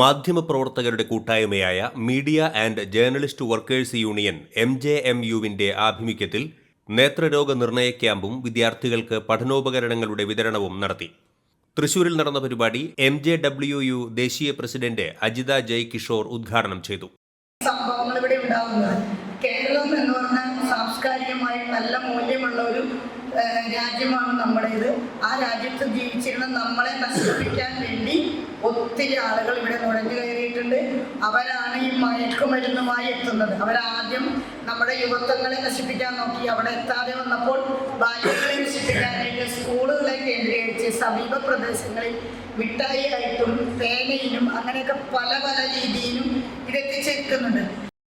മാധ്യമപ്രവർത്തകരുടെ കൂട്ടായ്മയായ media and journalist workers union M J M യുവിന്റെ ആഭിമുഖ്യത്തിൽ നേത്രരോഗ നിർണയ ക്യാമ്പും വിദ്യാർത്ഥികൾക്ക് പഠനോപകരണങ്ങളുടെ വിതരണവും നടത്തി. തൃശൂരിൽ നടന്ന പരിപാടി എം ജെ ഡബ്ല്യു യു ദേശീയ പ്രസിഡന്റ് അജിത ജയ് കിഷോർ ഉദ്ഘാടനം ചെയ്തു. സംഭവങ്ങൾ ഇവിടെ കേരളം എന്ന് പറഞ്ഞാൽ സാംസ്കാരികമായി നല്ല മൂല്യമുള്ള ഒരു രാജ്യമാണ് നമ്മുടേത്. ആ രാജ്യത്ത് ജീവിച്ചിരുന്ന നമ്മളെ നശിപ്പിക്കാൻ വേണ്ടി ഒത്തിരി ആളുകൾ ഇവിടെ നുഴഞ്ഞു കയറിയിട്ടുണ്ട്. അവരാണ് ഈ മയക്കുമരുന്നുമായി എത്തുന്നത്. അവരാദ്യം നമ്മുടെ യുവത്വങ്ങളെ നശിപ്പിക്കാൻ നോക്കി. അവിടെ എത്താതെ വന്നപ്പോൾ ബാല്യങ്ങളെ നശിപ്പിക്കാനായിട്ട് സ്കൂളുകളെ കേന്ദ്രീകരിച്ച് സമീപ പ്രദേശങ്ങളിൽ മിഠായി ആയിട്ടും പേനയിലും അങ്ങനെയൊക്കെ പല പല രീതിയിലും ഇതെത്തിച്ചേക്കുന്നുണ്ട്.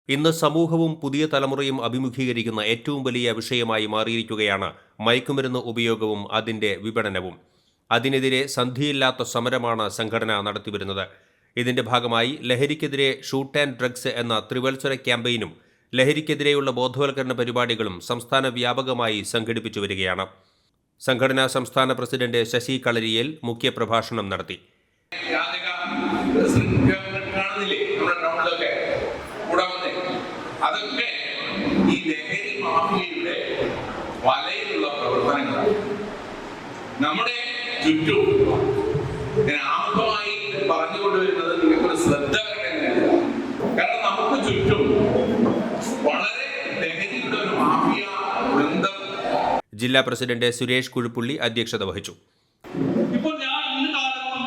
ഇന്ന് സമൂഹവും പുതിയ തലമുറയും അഭിമുഖീകരിക്കുന്ന ഏറ്റവും വലിയ വിഷയമായി മാറിയിരിക്കുകയാണ് മയക്കുമരുന്ന് ഉപയോഗവും അതിന്റെ വിപണനവും. അതിനെതിരെ സന്ധിയില്ലാത്ത സമരമാണ് സംഘടന നടത്തിവരുന്നത്. ഇതിന്റെ ഭാഗമായി ലഹരിക്കെതിരെ ഷൂട്ട് ആൻഡ് ഡ്രഗ്സ് എന്ന ത്രിവത്സര ക്യാമ്പയിനും ലഹരിക്കെതിരെയുള്ള ബോധവൽക്കരണ പരിപാടികളും സംസ്ഥാന വ്യാപകമായി സംഘടിപ്പിച്ചു വരികയാണ്. സംഘടനാ സംസ്ഥാന പ്രസിഡന്റ് ശശി കളരിയേൽ മുഖ്യപ്രഭാഷണം നടത്തി. ചുറ്റും. ഞാൻ ആമുഖമായി പറഞ്ഞുകൊണ്ടുവരുന്നത് നിങ്ങൾക്കൊരു ശ്രദ്ധ കാരണം നമുക്ക് ചുറ്റും വളരെ ലഹരിയുടെ ഒരു മാഫിയ വൃന്ദം. ജില്ലാ പ്രസിഡന്റ് സുരേഷ് കുഴുപ്പുള്ളി അധ്യക്ഷത വഹിച്ചു. ഇപ്പോൾ ഞാൻ ഇന്ന് കാലത്തും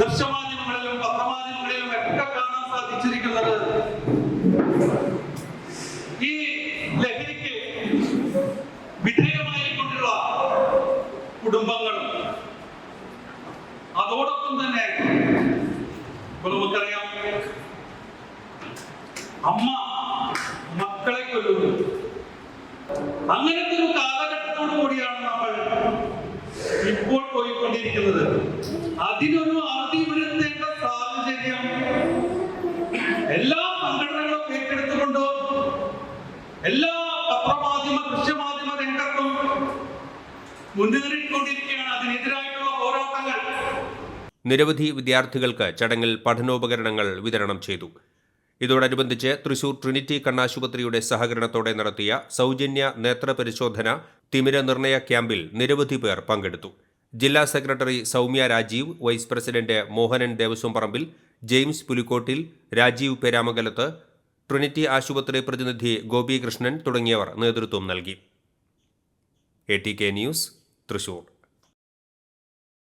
ദൃശ്യമാധ്യമങ്ങളിലും പത്രമാധ്യമങ്ങളിലും ഒക്കെ കാണാൻ സാധിച്ചിരിക്കുന്നത് ഈ ലഹരിക്ക് അമ്മ മക്കളെ കൊല്ലുന്നു. അങ്ങനത്തെ ഒരു കാലഘട്ടത്തോടു കൂടിയാണ് നമ്മൾ ഇപ്പോൾ പോയിക്കൊണ്ടിരിക്കുന്നത്. അതിനൊരു അറുതി വരുത്തേണ്ട സാഹചര്യം എല്ലാ സംഘടനകളും ഏറ്റെടുത്തുകൊണ്ട് എല്ലാ പത്രമാധ്യമ ദൃശ്യമാധ്യമ രംഗത്തും മുന്നേറിക്കൊണ്ടിരിക്കുകയാണ്. അതിനെതിരായിട്ടുള്ള പോരാട്ടങ്ങൾ. നിരവധി വിദ്യാർത്ഥികൾക്ക് ചടങ്ങിൽ പഠനോപകരണങ്ങൾ വിതരണം ചെയ്തു. ഇതോടനുബന്ധിച്ച് തൃശൂർ ട്രിനിറ്റി കണ്ണാശുപത്രിയുടെ സഹകരണത്തോടെ നടത്തിയ സൗജന്യ നേത്രപരിശോധന തിമിര നിർണയ ക്യാമ്പിൽ നിരവധി പേർ പങ്കെടുത്തു. ജില്ലാ secretary Soumya Rajeev vice president Mohanan Devaswom Parambil James Pulikkottil Rajeev പേരാമംഗലത്ത് Trinity ആശുപത്രി പ്രതിനിധി ഗോപികൃഷ്ണൻ തുടങ്ങിയവർ നേതൃത്വം നൽകി. A T K news Thrissur.